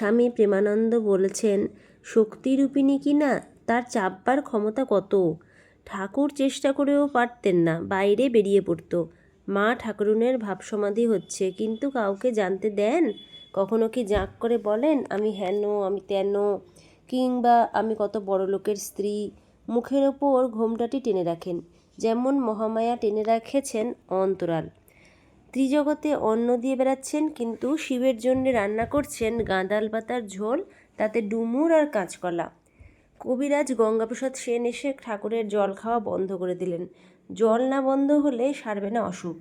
স্বামী প্রেমানন্দ বলেছেন শক্তিরূপিণী কি না? তার চাপবার ক্ষমতা কত? ঠাকুর চেষ্টা করেও পারতেন না, বাইরে বেরিয়ে পড়ত। মা ঠাকুরুনের ভাবসমাধি হচ্ছে, কিন্তু কাউকে জানতে দেন? কখনো কি জাঁক করে বলেন, আমি হেন, আমি তেন? কিংবা আমি কত বড় লোকের স্ত্রী? মুখের ওপর ঘোমটাটি টেনে রাখেন। যেমন মহামায়া টেনে রাখেছেন অন্তরাল। ত্রিজগতে অন্ন দিয়ে বেড়াচ্ছেন, কিন্তু শিবের জন্য রান্না করছেন গাঁদাল পাতার ঝোল, তাতে ডুমুর আর কাঁচকলা। কবিরাজ গঙ্গাপ্রসাদ সেন এসে ঠাকুরের জল খাওয়া বন্ধ করে দিলেন। জল না বন্ধ হলে সারবে না অসুখ।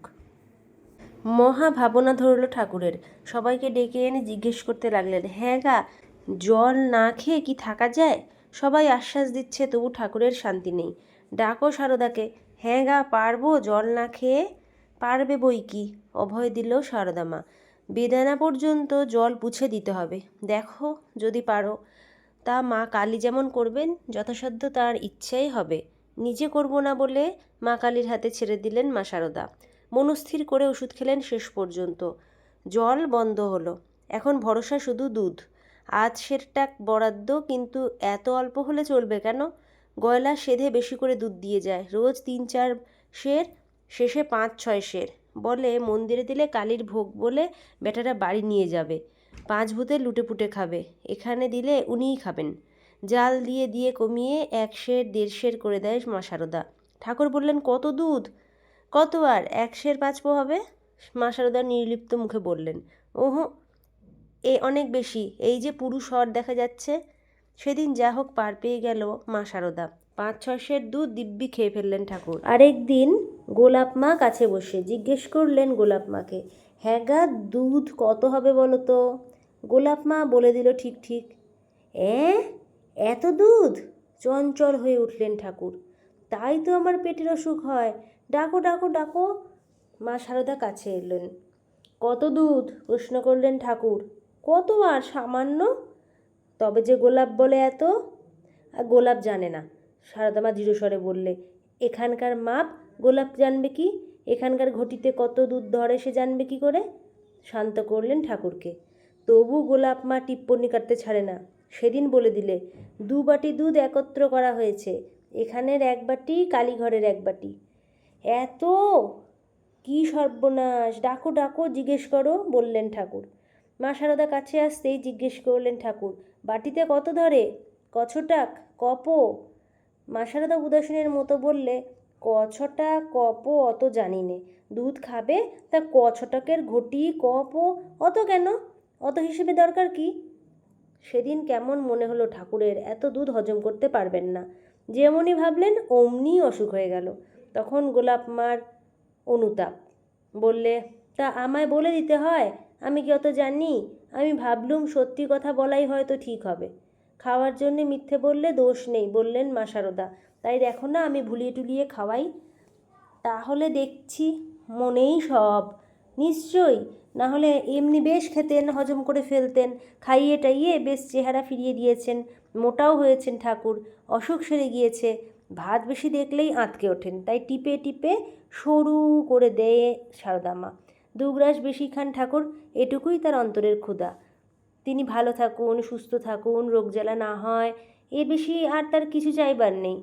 মহা ভাবনা ধরল ঠাকুরের। সবাইকে ডেকে এনে জিজ্ঞেস করতে লাগলেন হ্যাঁ গা, জল না খেয়ে কি থাকা যায়? সবাই আশ্বাস দিচ্ছে, তবু ঠাকুরের শান্তি নেই। ডাকো সারদাকে হ্যাঁ গা, পারব জল না খেয়ে? পারবে বই কি? অভয় দিল সারদা মা বেদানা পর্যন্ত জল পুছে দিতে হবে। দেখো যদি পারো। তা মা কালী যেমন করবেন, যথাসাধ্য তার ইচ্ছাই হবে। নিজে করব না বলে মা কালীর হাতে ছেড়ে দিলেন মা সারদা। মনস্থির করে ওষুধ খেলেন শেষ পর্যন্ত। জল বন্ধ হলো। এখন ভরসা শুধু দুধ। আজ সেরটা বরাদ্দ, কিন্তু এত অল্প হলে চলবে কেন? গয়লা সেধে বেশি করে দুধ দিয়ে যায়। রোজ তিন চার সের শেষে পাঁচ ছয় শের বলে, মন্দিরে দিলে কালীর ভোগ বলে বেটারা বাড়ি নিয়ে যাবে। পাঁচ ভূতে লুটে পুটে খাবে। এখানে দিলে উনিই খাবেন। জাল দিয়ে দিয়ে কমিয়ে এক শের দেড় শের করে দেয় মা সারদা। ঠাকুর বললেন, কত দুধ? কত আর, এক শের পাঁচ পো হবে? মা সারদা নির্লিপ্ত মুখে বললেন, ওহো, এ অনেক বেশি। এই যে পুরুষ হর দেখা যাচ্ছে, সেদিন যা হোক পার পেয়ে গেল মা সারদা। পাঁচ ছয় সের দুধ দিব্যি খেয়ে ফেললেন ঠাকুর। আরেক দিন গোলাপ মা কাছে বসে জিজ্ঞেস করলেন গোলাপ মাকে হ্যাঁ গা, দুধ কত হবে বলো তো? গোলাপ মা বলে দিল, ঠিক ঠিক। অ্যাঁ এত দুধ? চঞ্চল হয়ে উঠলেন ঠাকুর। তাই তো আমার পেটের অসুখ হয়। ডাকো ডাকো ডাকো। মা সারদা কাছে এলেন। কত দুধ? প্রশ্ন করলেন ঠাকুর। কত আর সামান্য? তবে যে গোলাপ বলে এত? আর গোলাপ জানে না। সারদামা দৃঢ়স্বরে বললে, এখানকার মাপ? গোলাপ জানবে কি? এখানকার ঘটিতে কত দুধ ধরে সে জানবে কি করে? শান্ত করলেন ঠাকুরকে। তবু গোলাপ মা টিপ্পনি কাটতে ছাড়ে না। সেদিন বলে দিলে, দু বাটি দুধ একত্র করা হয়েছে। এখানের এক বাটি, কালীঘরের এক বাটি। এত? কি সর্বনাশ! ডাকো ডাকো, জিজ্ঞেস করো, বললেন ঠাকুর। মা সারদা কাছে আসতেই জিজ্ঞেস করলেন ঠাকুর, বাটিতে কত ধরে? কছটাক? কপ? মা সারদা উদাসীনের মতো বললে কছটা কপ অত জানি নে। দুধ খাবে, তা ক কছটাকের ঘটি কপ অত কেন? অত হিসেবে দরকার কি? সেদিন কেমন মনে হলো ঠাকুরের, এত দুধ হজম করতে পারবেন না। যেমনই ভাবলেন, অমনি অসুখ হয়ে গেল। তখন গোলাপ মার অনুতাপ বললে, তা আমায় বলে দিতে হয়? আমি কি অত জানি? আমি ভাবলুম সত্যি কথা বলাই হয়তো ঠিক হবে। খাওয়ার জন্যে মিথ্যে বললে দোষ নেই, বললেন মা সারদা। তাই দেখো না, আমি ভুলিয়ে টুলিয়ে খাওয়াই। তাহলে দেখছি মনেই সব। নিশ্চয়ই, না হলে এমনি বেশ খেতেন, হজম করে ফেলতেন, খাইয়ে টাইয়ে বেশ চেহারা ফিরিয়ে দিয়েছেন, মোটাও হয়েছেন ঠাকুর, অসুখ সেরে গিয়েছে। ভাত বেশি দেখলেই আঁতকে ওঠেন। তাই টিপে টিপে সরু করে দেয় সারদামা দুগ্রাস বেশি খান ঠাকুর, এটুকুই তার অন্তরের ক্ষুধা। তিনি ভালো থাকুন, সুস্থ থাকুন, রোগ জ্বালা না হয়, এর বেশি আর তার কিছু চাইবার নেই।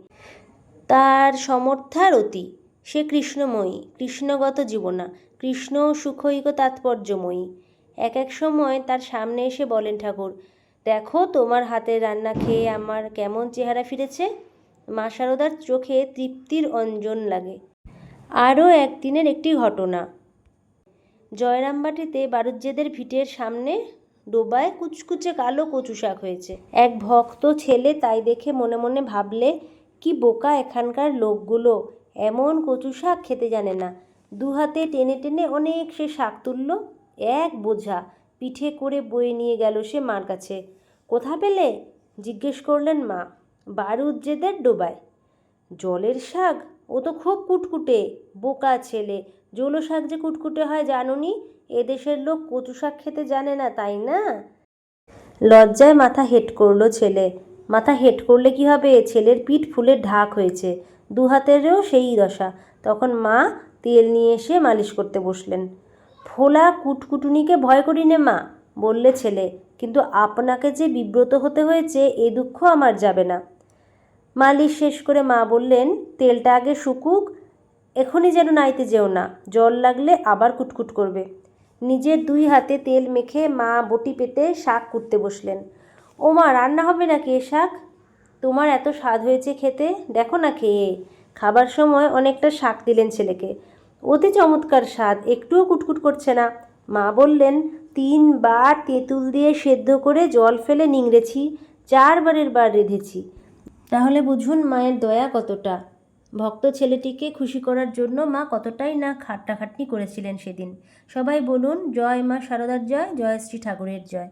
তার সমর্থার অতি। সে কৃষ্ণময়ী, কৃষ্ণগত জীবনা, কৃষ্ণ সুখৈক তাৎপর্যময়ী। এক এক সময় তার সামনে এসে বলেন, ঠাকুর, দেখো তোমার হাতের রান্না খেয়ে আমার কেমন চেহারা ফিরেছে। মা সারদার চোখে তৃপ্তির অঞ্জন লাগে। আরও একদিনের একটি ঘটনা। জয়রামবাটিতে বারুজ্জেদের ভিটের সামনে ডোবায় কুচকুচে কালো কচু শাক হয়েছে। এক ভক্ত ছেলে তাই দেখে মনে মনে ভাবলে, কি বোকা এখানকার লোকগুলো? এমন কচু শাক খেতে জানে না। দু হাতে টেনে টেনে অনেক সে শাক তুলল, এক বোঝা পিঠে করে বয়ে নিয়ে গেল সে মার কাছে। কোথা পেলে? জিজ্ঞেস করলেন মা। বারুজ্জেদের ডোবায় জলের শাক? ও তো খুব কুটকুটে, বোকা ছেলে। জলো শাক যে কুটকুটে হয় জানুনি? এদেশের লোক কচু শাক খেতে জানে না, তাই না? লজ্জায় মাথা হেট করল ছেলে। মাথা হেট করলে কি হবে? ছেলের পিঠ ফুলে ঢাক হয়েছে। দু হাতেরও সেই দশা। তখন মা তেল নিয়ে এসে মালিশ করতে বসলেন। ফোলা কুটকুটুনিকে ভয় করি নে মা বললে ছেলে। কিন্তু আপনাকে যে বিব্রত হতে হয়েছে, এ দুঃখ আমার যাবে না। মালিশ শেষ করে মা বললেন, তেলটা আগে শুকুক, এখনই যেন নাইতে যেও না, জল লাগলে আবার কুটকুট করবে। নিজের দুই হাতে তেল মেখে মা বটি পেতে শাক কুটতে বসলেন। ও মা রান্না হবে নাকি এ শাক? তোমার এত স্বাদ হয়েছে খেতে, দেখো না খেয়ে। খাবার সময় অনেকটা শাক দিলেন ছেলেকে। অতি চমৎকার স্বাদ, একটুও কুটকুট করছে না। মা বললেন, তিনবার তেঁতুল দিয়ে সেদ্ধ করে জল ফেলে নিংড়েছি, চারবারের বার রেঁধেছি। তাহলে বুঝুন মায়ের দয়া কতটা। ভক্ত ছেলেটিকে খুশি করার জন্য মা কতটাই না খাট্টাখাটনি করেছিলেন সেদিন। সবাই বলুন, জয় মা সারদার জয় জয় শ্রী ঠাকুরের জয়।